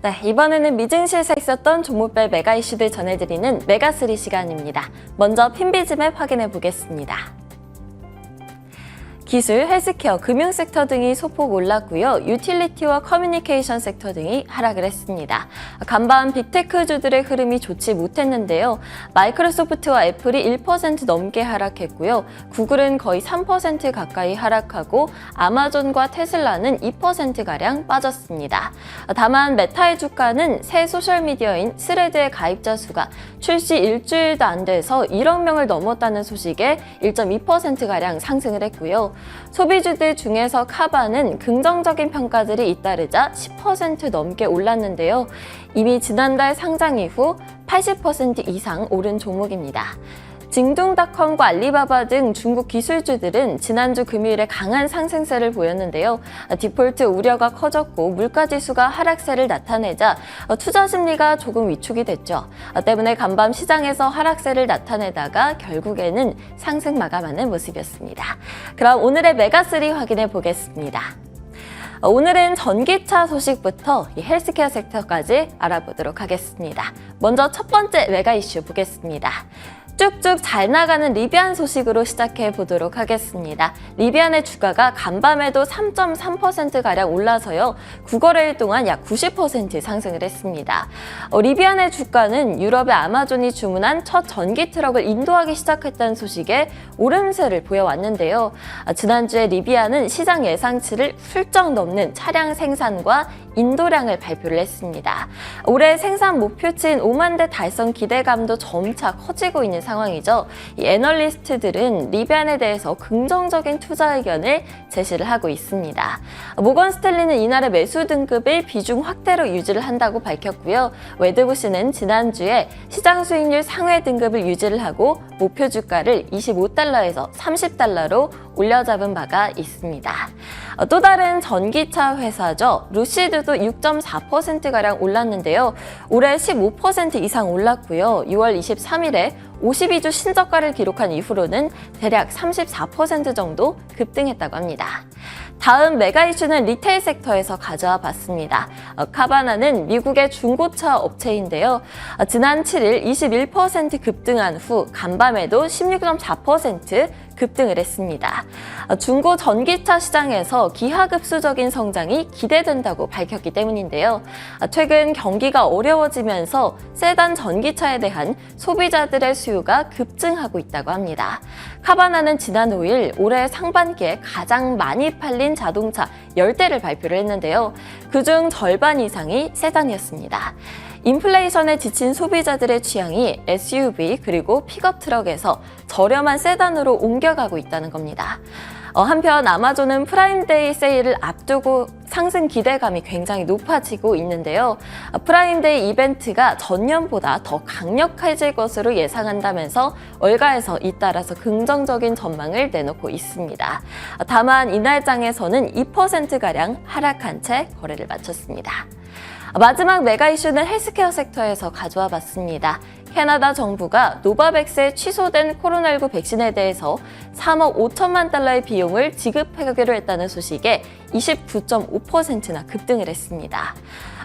네, 이번에는 미증시에서 있었던 종목별 메가 이슈들 전해드리는 메가3 시간입니다. 먼저 핀비즈맵 확인해 보겠습니다. 기술, 헬스케어, 금융 섹터 등이 소폭 올랐고요. 유틸리티와 커뮤니케이션 섹터 등이 하락을 했습니다. 간밤 빅테크주들의 흐름이 좋지 못했는데요. 마이크로소프트와 애플이 1% 넘게 하락했고요. 구글은 거의 3% 가까이 하락하고 아마존과 테슬라는 2%가량 빠졌습니다. 다만 메타의 주가는 새 소셜미디어인 스레드의 가입자 수가 출시 일주일도 안 돼서 1억 명을 넘었다는 소식에 1.2%가량 상승을 했고요. 소비주들 중에서 카바는 긍정적인 평가들이 잇따르자 10% 넘게 올랐는데요. 이미 지난달 상장 이후 80% 이상 오른 종목입니다. 징둥닷컴과 알리바바 등 중국 기술주들은 지난주 금요일에 강한 상승세를 보였는데요. 디폴트 우려가 커졌고 물가 지수가 하락세를 나타내자 투자 심리가 조금 위축이 됐죠. 때문에 간밤 시장에서 하락세를 나타내다가 결국에는 상승 마감하는 모습이었습니다. 그럼 오늘의 메가3 확인해 보겠습니다. 오늘은 전기차 소식부터 이 헬스케어 섹터까지 알아보도록 하겠습니다. 먼저 첫 번째 메가 이슈 보겠습니다. 쭉쭉 잘 나가는 리비안 소식으로 시작해 보도록 하겠습니다. 리비안의 주가가 간밤에도 3.3%가량 올라서요. 9거래일 동안 약 90% 상승을 했습니다. 어, 리비안의 주가는 유럽의 아마존이 주문한 첫 전기 트럭을 인도하기 시작했다는 소식에 오름세를 보여왔는데요. 아, 지난주에 리비안은 시장 예상치를 훌쩍 넘는 차량 생산과 인도량을 발표를 했습니다. 올해 생산 목표치인 5만 대 달성 기대감도 점차 커지고 있는 상황이죠. 이 애널리스트들은 리비안에 대해서 긍정적인 투자 의견을 제시를 하고 있습니다. 모건 스탠리는 이날의 매수 등급을 비중 확대로 유지를 한다고 밝혔고요. 웨드부시는 지난주에 시장 수익률 상회 등급을 유지를 하고 목표 주가를 25달러에서 30달러로 올려잡은 바가 있습니다. 또 다른 전기차 회사죠. 루시드도 6.4%가량 올랐는데요. 올해 15% 이상 올랐고요. 6월 23일에 52주 신저가를 기록한 이후로는 대략 34% 정도 급등했다고 합니다. 다음 메가 이슈는 리테일 섹터에서 가져와 봤습니다. 어, 카바나는 미국의 중고차 업체인데요. 어, 지난 7일 21% 급등한 후 간밤에도 16.4% 급등을 했습니다. 어, 중고 전기차 시장에서 기하급수적인 성장이 기대된다고 밝혔기 때문인데요. 어, 최근 경기가 어려워지면서 세단 전기차에 대한 소비자들의 수 요가 급증하고 있다고 합니다. 카바나는 지난 5일 올해 상반기에 가장 많이 팔린 자동차 10대를 발표를 했는데요. 그중 절반 이상이 세단이었습니다. 인플레이션에 지친 소비자들의 취향이 SUV 그리고 픽업 트럭에서 저렴한 세단으로 옮겨가고 있다는 겁니다. 어, 한편 아마존은 프라임데이 세일을 앞두고 상승 기대감이 굉장히 높아지고 있는데요. 어, 프라임데이 이벤트가 전년보다 더 강력해질 것으로 예상한다면서 월가에서 잇따라서 긍정적인 전망을 내놓고 있습니다. 어, 다만 이날장에서는 2%가량 하락한 채 거래를 마쳤습니다. 마지막 메가 이슈는 헬스케어 섹터에서 가져와 봤습니다. 캐나다 정부가 노바백스에 취소된 코로나19 백신에 대해서 3억 5천만 달러의 비용을 지급하기로 했다는 소식에 29.5%나 급등을 했습니다.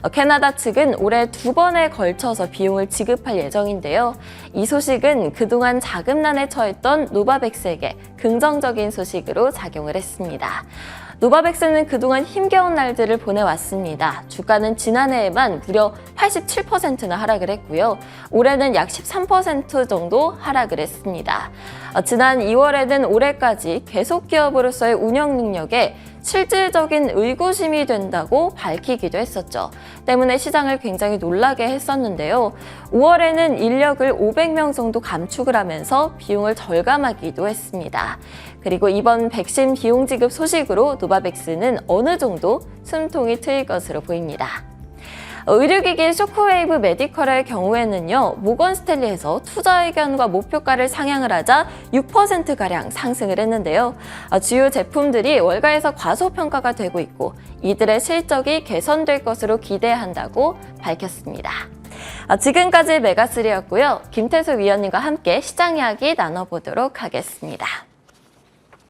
어, 캐나다 측은 올해 두 번에 걸쳐서 비용을 지급할 예정인데요. 이 소식은 그동안 자금난에 처했던 노바백스에게 긍정적인 소식으로 작용을 했습니다. 노바백스는 그동안 힘겨운 날들을 보내왔습니다. 주가는 지난해에만 무려 87%나 하락을 했고요. 올해는 약 13% 정도 하락을 했습니다. 어, 지난 2월에는 올해까지 계속 기업으로서의 운영 능력에 실질적인 의구심이 된다고 밝히기도 했었죠. 때문에 시장을 굉장히 놀라게 했었는데요. 5월에는 인력을 500명 정도 감축을 하면서 비용을 절감하기도 했습니다. 그리고 이번 백신 비용 지급 소식으로 노바백스는 어느 정도 숨통이 트일 것으로 보입니다. 의료기기 쇼크웨이브 메디컬의 경우에는요, 모건 스탠리에서 투자 의견과 목표가를 상향을 하자 6%가량 상승을 했는데요. 아, 주요 제품들이 월가에서 과소평가가 되고 있고 이들의 실적이 개선될 것으로 기대한다고 밝혔습니다. 아, 지금까지 메가3였고요. 김태수 위원님과 함께 시장 이야기 나눠보도록 하겠습니다.